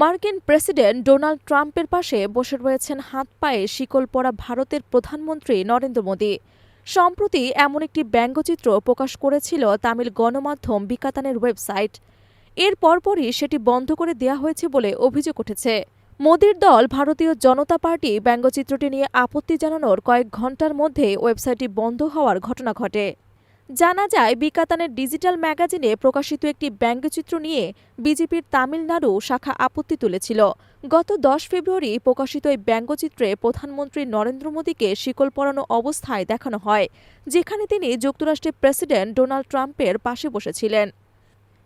মার্কিন president Donald ট্রাম্পের পাশে বসে রয়েছেন হাত পায়ে শিকল পরা ভারতের প্রধানমন্ত্রী নরেন্দ্র মোদী। সম্প্রতি এমন একটি ব্যঙ্গচিত্র প্রকাশ করেছিল তামিল গণমাধ্যম বিকাতানের ওয়েবসাইট। এর পরপরই সেটি বন্ধ করে দেওয়া হয়েছে বলে অভিযোগ উঠেছে। মোদীর দল ভারতীয় জনতা পার্টি ব্যঙ্গচিত্রটি নিয়ে আপত্তি জানানোর কয়েক ঘণ্টার মধ্যে ওয়েবসাইটটি বন্ধ হওয়ার ঘটনা ঘটে। জানা যায়, বিকাতানের ডিজিটাল ম্যাগাজিনে প্রকাশিত একটি ব্যঙ্গচিত্র নিয়ে বিজেপির তামিলনাড়ু শাখা আপত্তি তুলেছিল। গত দশ ফেব্রুয়ারি প্রকাশিত এই ব্যঙ্গচিত্রে প্রধানমন্ত্রী নরেন্দ্র মোদীকে শিকল পরানো অবস্থায় দেখানো হয়, যেখানে তিনি যুক্তরাষ্ট্রের প্রেসিডেন্ট ডোনাল্ড ট্রাম্পের পাশে বসেছিলেন।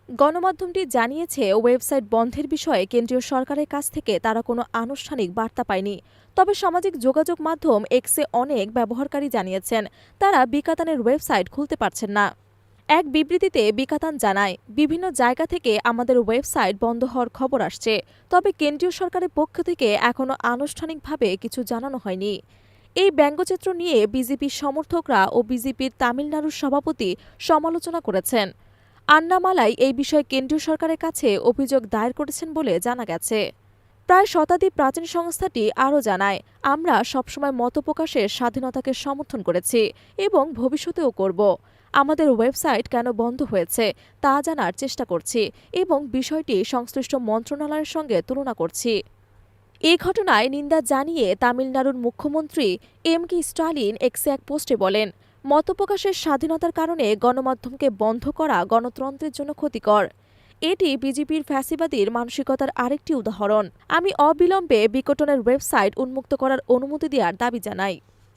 গণমাধ্যমটি জানিয়েছে, ওয়েবসাইট বন্ধের বিষয়ে কেন্দ্রীয় সরকারের কাছ থেকে তারা কোনো আনুষ্ঠানিক বার্তা পায়নি। তবে সামাজিক যোগাযোগ মাধ্যম এক্সে অনেক ব্যবহারকারী জানিয়েছেন, তারা বিকাতানের ওয়েবসাইট খুলতে পারছেন না। এক বিবৃতিতে বিকাতান জানায়, বিভিন্ন জায়গা থেকে আমাদের ওয়েবসাইট বন্ধ হওয়ার খবর আসছে, তবে কেন্দ্রীয় সরকারের পক্ষ থেকে এখনও আনুষ্ঠানিকভাবে কিছু জানানো হয়নি। এই ব্যঙ্গচিত্র নিয়ে বিজেপির সমর্থকরা ও বিজেপির তামিলনাড়ুর সভাপতি সমালোচনা করেছেন। আন্নামালাই এই বিষয়ে কেন্দ্রীয় সরকারের কাছে অভিযোগ দায়ের করেছেন বলে জানা গেছে। প্রায় শতাধিক প্রাচীন সংস্থাটি আরও জানায়, আমরা সবসময় মতপ্রকাশের স্বাধীনতাকে সমর্থন করেছি এবং ভবিষ্যতেও করব। আমাদের ওয়েবসাইট কেন বন্ধ হয়েছে তা জানার চেষ্টা করছি এবং বিষয়টি সংশ্লিষ্ট মন্ত্রণালয়ের সঙ্গে তুলনা করছি। এ ঘটনায় নিন্দা জানিয়ে তামিলনাড়ুর মুখ্যমন্ত্রী এম কে স্টালিন এক্সে এক পোস্টে বলেন মতপ্রকাশের স্বাধীনতার কারণে গণমাধ্যমকে বন্ধ করা গণতন্ত্রের জন্য ক্ষতিকর। এটি বিজেপির ফ্যাসিবাদীর মানসিকতার আরেকটি উদাহরণ। আমি অবিলম্বে বিকটনের ওয়েবসাইট উন্মুক্ত করার অনুমতি দেওয়ার দাবি জানাই।